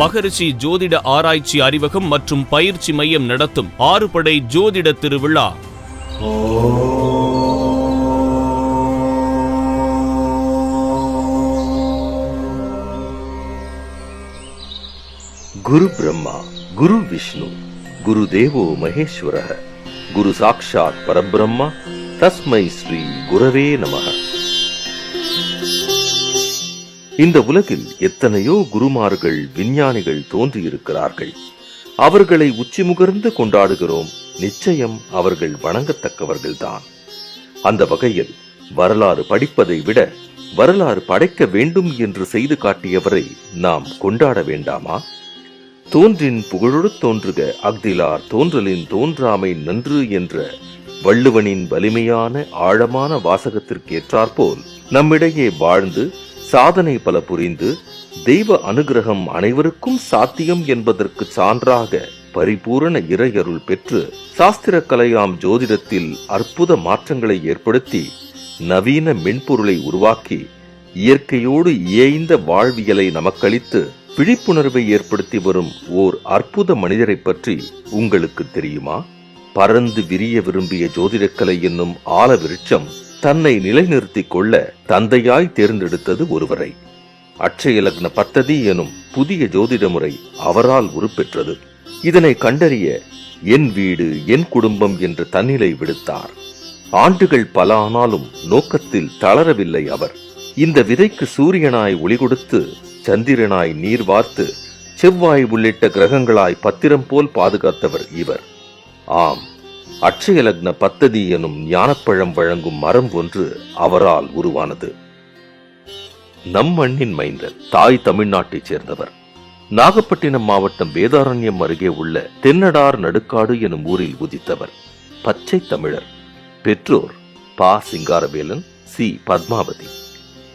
மகரிஷி ஜோதிட ஆராய்ச்சி அறிவகம் மற்றும் பயிற்சி மையம் நடத்தும் ஆறுபடை ஜோதிட திருவிழா. குரு பிரம்மா குரு விஷ்ணு குரு தேவோ மகேஸ்வர குரு சாக்ஷாத் பரபிரம்மா தஸ்மை ஸ்ரீ குரவே நமக இந்த உலகில் எத்தனையோ குருமார்கள் விஞ்ஞானிகள் தோன்றியிருக்கிறார்கள். அவர்களை உச்சிமுகர்ந்து கொண்டாடுகிறோம். நிச்சயம் அவர்கள் வணங்கத்தக்கவர்கள்தான். அந்த வகையில் வரலாறு படிப்பதை விட வரலாறு படைக்க வேண்டும் என்று செய்து காட்டியவரை நாம் கொண்டாட வேண்டாமா? தோன்றின் புகழொடு தோன்றுக அக்திலார் தோன்றலின் தோன்றாமை நன்று என்ற வள்ளுவனின் வலிமையான ஆழமான வாசகத்திற்கு ஏற்றாற்போல் நம்மிடையே வாழ்ந்து சாதனை பல புரிந்து தெய்வ அனுகிரகம் அனைவருக்கும் சாத்தியம் என்பதற்கு சான்றாக பரிபூரண இறையருள் பெற்று சாஸ்திர கலையாம் ஜோதிடத்தில் அற்புத மாற்றங்களை ஏற்படுத்தி நவீன மென்பொருளை உருவாக்கி இயற்கையோடு இயைந்த வாழ்வியலை நமக்களித்து விழிப்புணர்வை ஏற்படுத்தி வரும் ஓர் அற்புத மனிதரை பற்றி உங்களுக்கு தெரியுமா? பறந்து விரிய விரும்பிய ஜோதிடக்கலை என்னும் ஆல விருட்சம் தன்னை நிலைநிறுத்திக் கொள்ள தந்தையாய் தேர்ந்தெடுத்தது ஒருவரை. அட்சய லக்ன பத்ததி எனும் புதிய ஜோதிட முறை அவரால் உருப்பெற்றது. இதனை கண்டறிய என் வீடு என் குடும்பம் என்ற தன்னிலை விடுத்தார். ஆண்டுகள் பல ஆனாலும் நோக்கத்தில் தளரவில்லை அவர். இந்த விதைக்கு சூரியனாய் ஒளி கொடுத்து சந்திரனாய் நீர் வார்த்து செவ்வாய் உள்ளிட்ட கிரகங்களாய் பத்திரம் போல் பாதுகாத்தவர் இவர். ஆம் அட்சயலக்ன பத்ததி எனும் ஞானப்பழம் வழங்கும் மரம் ஒன்று அவரால் உருவானது. நம் மண்ணின் மைந்தர் தாய் தமிழ்நாட்டைச் சேர்ந்தவர். நாகப்பட்டினம் மாவட்டம் வேதாரண்யம் அருகே உள்ள தென்னடார் நடுக்காடு எனும் ஊரில் உதித்தவர். பச்சை தமிழர். பெற்றோர் பா. சிங்காரவேலன் சி. பத்மாவதி.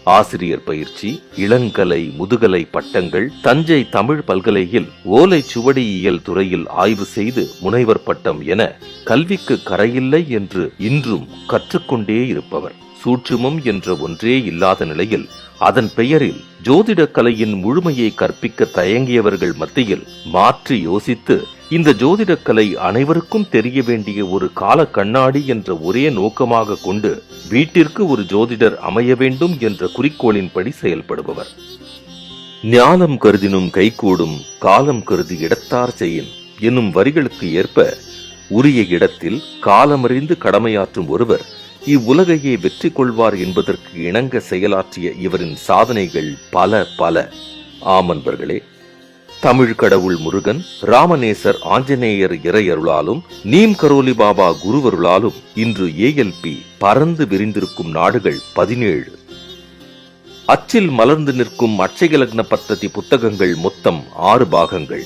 ஆசிரியர் பயிற்சி இளங்கலை முதுகலை பட்டங்கள் தஞ்சை தமிழ் பல்கலையில் ஓலை சுவடியியல் துறையில் ஆய்வு செய்து முனைவர் பட்டம் என கல்விக்கு கரையில்லை என்று இன்றும் கற்றுக்கொண்டே இருப்பவர். சூட்சுமம் என்ற ஒன்றே இல்லாத நிலையில் அதன் பெயரில் ஜோதிட கலையின் முழுமையை கற்பிக்க தயங்கியவர்கள் மத்தியில் மாற்றி யோசித்து இந்த ஜோதிடக் கலை அனைவருக்கும் தெரிய வேண்டிய ஒரு கால கண்ணாடி என்ற ஒரே நோக்கமாக கொண்டு வீட்டிற்கு ஒரு ஜோதிடர் அமைய வேண்டும் என்ற குறிக்கோளின்படி செயல்படுபவர். ஞானம் கருதினும் கைகூடும் காலம் கருதி இடத்தார் செய்யும் என்னும் வரிகளுக்கு ஏற்ப உரிய இடத்தில் காலமறிந்து கடமையாற்றும் ஒருவர் இவ்வுலகையே வெற்றி கொள்வார் என்பதற்கு இணங்க செயலாற்றிய இவரின் சாதனைகள் பல பல. ஆமன்பர்களே தமிழ் கடவுள் முருகன் ராமநேசர் ஆஞ்சநேயர் இறையருளாலும் நீம் கரோலி பாபா குருவருளாலும் இன்று ஏஎல்பி பறந்து விரிந்திருக்கும் நாடுகள் பதினேழு. அச்சில் மலர்ந்து நிற்கும் அட்சயலக்ன பத்ததி புத்தகங்கள் மொத்தம் ஆறு பாகங்கள்.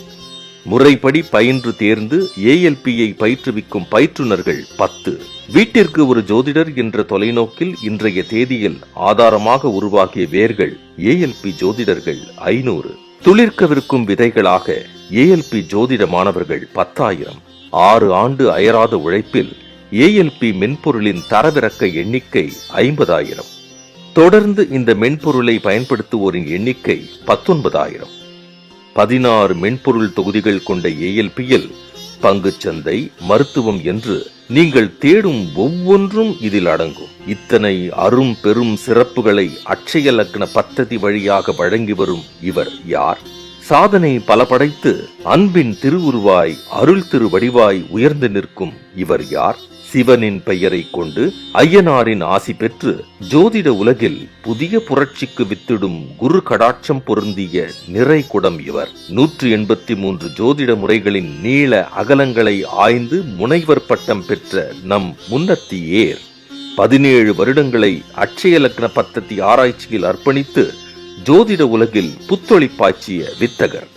முறைப்படி பயின்று தேர்ந்து ஏஎல்பியை பயிற்றுவிக்கும் பயிற்றுனர்கள் பத்து. வீட்டிற்கு ஒரு ஜோதிடர் என்ற தொலைநோக்கில் இன்றைய தேதியில் ஆதாரமாக உருவாகிய வேர்கள் ஏஎல்பி ஜோதிடர்கள் ஐநூறு. துளிர்க்கவிருக்கும் விதைகளாக ஏஎல்பி ஜோதிட மாணவர்கள் பத்தாயிரம். ஆறு ஆண்டு அயராத உழைப்பில் ஏஎல்பி மென்பொருளின் தரவிறக்க எண்ணிக்கை ஐம்பதாயிரம். தொடர்ந்து இந்த மென்பொருளை பயன்படுத்துவோரின் எண்ணிக்கை பத்தொன்பதாயிரம். பதினாறு மென்பொருள் தொகுதிகள் கொண்ட ஏஎல்பியில் பங்குச்சந்தை மருத்துவம் என்று நீங்கள் தேடும் ஒவ்வொன்றும் இதில் அடங்கும். இத்தனை அரும் பெரும் சிறப்புகளை அட்சய லக்ன பத்ததி வழியாக வழங்கி வரும் இவர் யார்? சாதனை பல படைத்து அன்பின் திருவுருவாய் அருள் திரு வடிவாய் உயர்ந்து நிற்கும் இவர் யார்? சிவனின் பெயரை கொண்டு ஐயனாரின் ஆசி பெற்று ஜோதிட உலகில் புதிய புரட்சிக்கு வித்திடும் குரு கடாட்சம் பொருந்திய நிறை குடம் இவர். நூற்று எண்பத்தி மூன்று ஜோதிட முறைகளின் நீள அகலங்களை ஆய்ந்து முனைவர் பட்டம் பெற்ற நம் முன்னத்தி ஏர் பதினேழு வருடங்களை அட்சய லக்ன பத்தத்தி ஆராய்ச்சியில் அர்ப்பணித்து ஜோதிட உலகில் புத்தொளி பாய்ச்சிய வித்தகர்.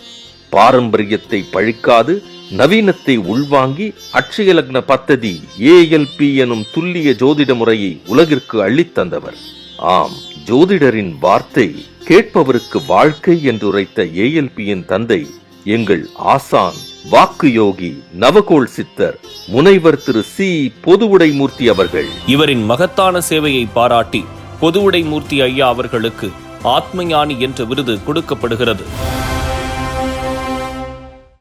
பாரம்பரியத்தை பழிக்காது நவீனத்தை உள்வாங்கி அட்சய லக்ன பத்ததி ஏஎல்பி எனும் துல்லிய ஜோதிட முறையை உலகிற்கு அள்ளித்தந்தவர் ஆம் ஜோதிடரின் வார்த்தை கேட்பவருக்கு வாழ்க்கை என்று உரைத்த ஏஎல்பியின் தந்தை எங்கள் ஆசான் வாக்கு யோகி நவகோள் சித்தர் முனைவர் திரு சி பொதுவுடைமூர்த்தி அவர்கள். இவரின் மகத்தான சேவையை பாராட்டி பொதுவுடை மூர்த்தி ஐயா அவர்களுக்கு ஆத்மஞானி என்ற விருது கொடுக்கப்படுகிறது.